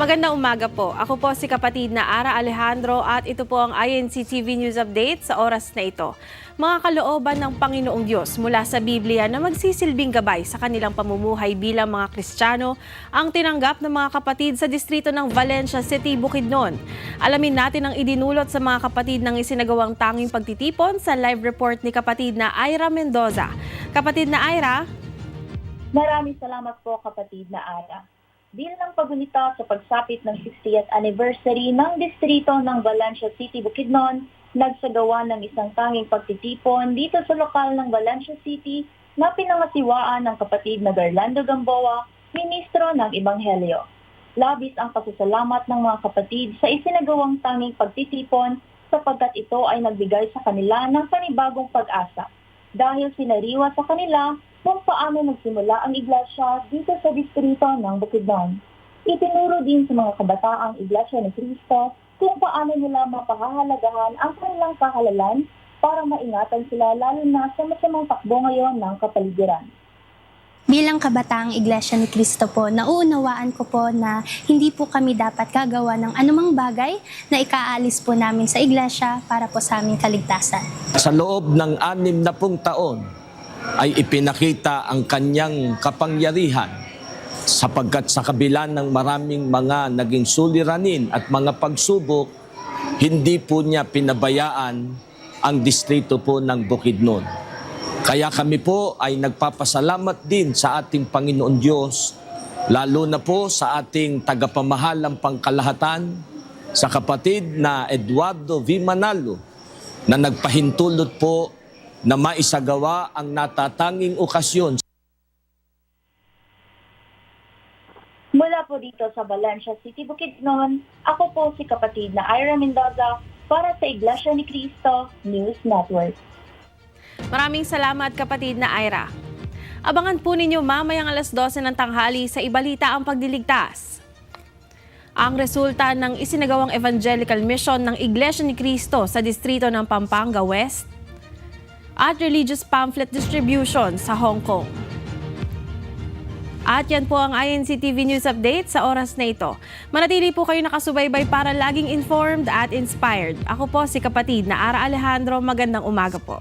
Magandang umaga po. Ako po si kapatid na Ara Alejandro at ito po ang INC TV News Update sa oras na ito. Mga kalooban ng Panginoong Diyos mula sa Biblia na magsisilbing gabay sa kanilang pamumuhay bilang mga Kristiyano ang tinanggap ng mga kapatid sa distrito ng Valencia City, Bukidnon. Alamin natin ang idinulot sa mga kapatid ng isinagawang tanging pagtitipon sa live report ni kapatid na Ira Mendoza. Kapatid na Ira, Maraming salamat po kapatid na Ara. Bilang pagunita sa pagsapit ng 60th anniversary ng distrito ng Valencia City, Bukidnon, nagsagawa ng isang tanging pagtitipon dito sa lokal ng Valencia City na pinangasiwaan ng kapatid na Garlando Gamboa, ministro ng Ebanghelyo. Labis ang pasasalamat ng mga kapatid sa isinagawang tanging pagtitipon sapagkat ito ay nagbigay sa kanila ng panibagong pag-asa dahil sinariwa sa kanila kung paano nagsimula ang iglesia dito sa distrito ng Bukidnon. Itinuro din sa mga kabataang iglesia ni Cristo kung paano nila mapahahalagahan ang kanilang kahalalan para maingatan sila lalo na sa masamang takbo ngayon ng kapaligiran. Bilang kabataang Iglesia ni Cristo po, nauunawaan ko po na hindi po kami dapat gagawa ng anumang bagay na ikaalis po namin sa iglesia para po sa aming kaligtasan. Sa loob ng anim na pung taon ay ipinakita ang kanyang kapangyarihan sapagkat sa kabila ng maraming mga naging suliranin at mga pagsubok, hindi po niya pinabayaan ang distrito po ng Bukidnon. Kaya kami po ay nagpapasalamat din sa ating Panginoon Diyos, lalo na po sa ating tagapamahalang pangkalahatan, sa kapatid na Eduardo V. Manalo, na nagpahintulot po na maisagawa ang natatanging okasyon Mula po dito sa Valencia City, Bukidnon, ako po si kapatid na Ira Mendoza para sa Iglesia ni Cristo News Network. Maraming salamat kapatid na Ira. Abangan po ninyo mamayang alas 12 ng tanghali sa Ibalita ang Pagdiligtas. Ang resulta ng isinagawang evangelical mission ng Iglesia ni Cristo sa distrito ng Pampanga West at religious pamphlet distribution sa Hong Kong. At yan po ang INC TV News Update sa oras na ito. Manatili po kayo nakasubaybay para laging informed at inspired. Ako po si kapatid na Ara Alejandro. Magandang umaga po.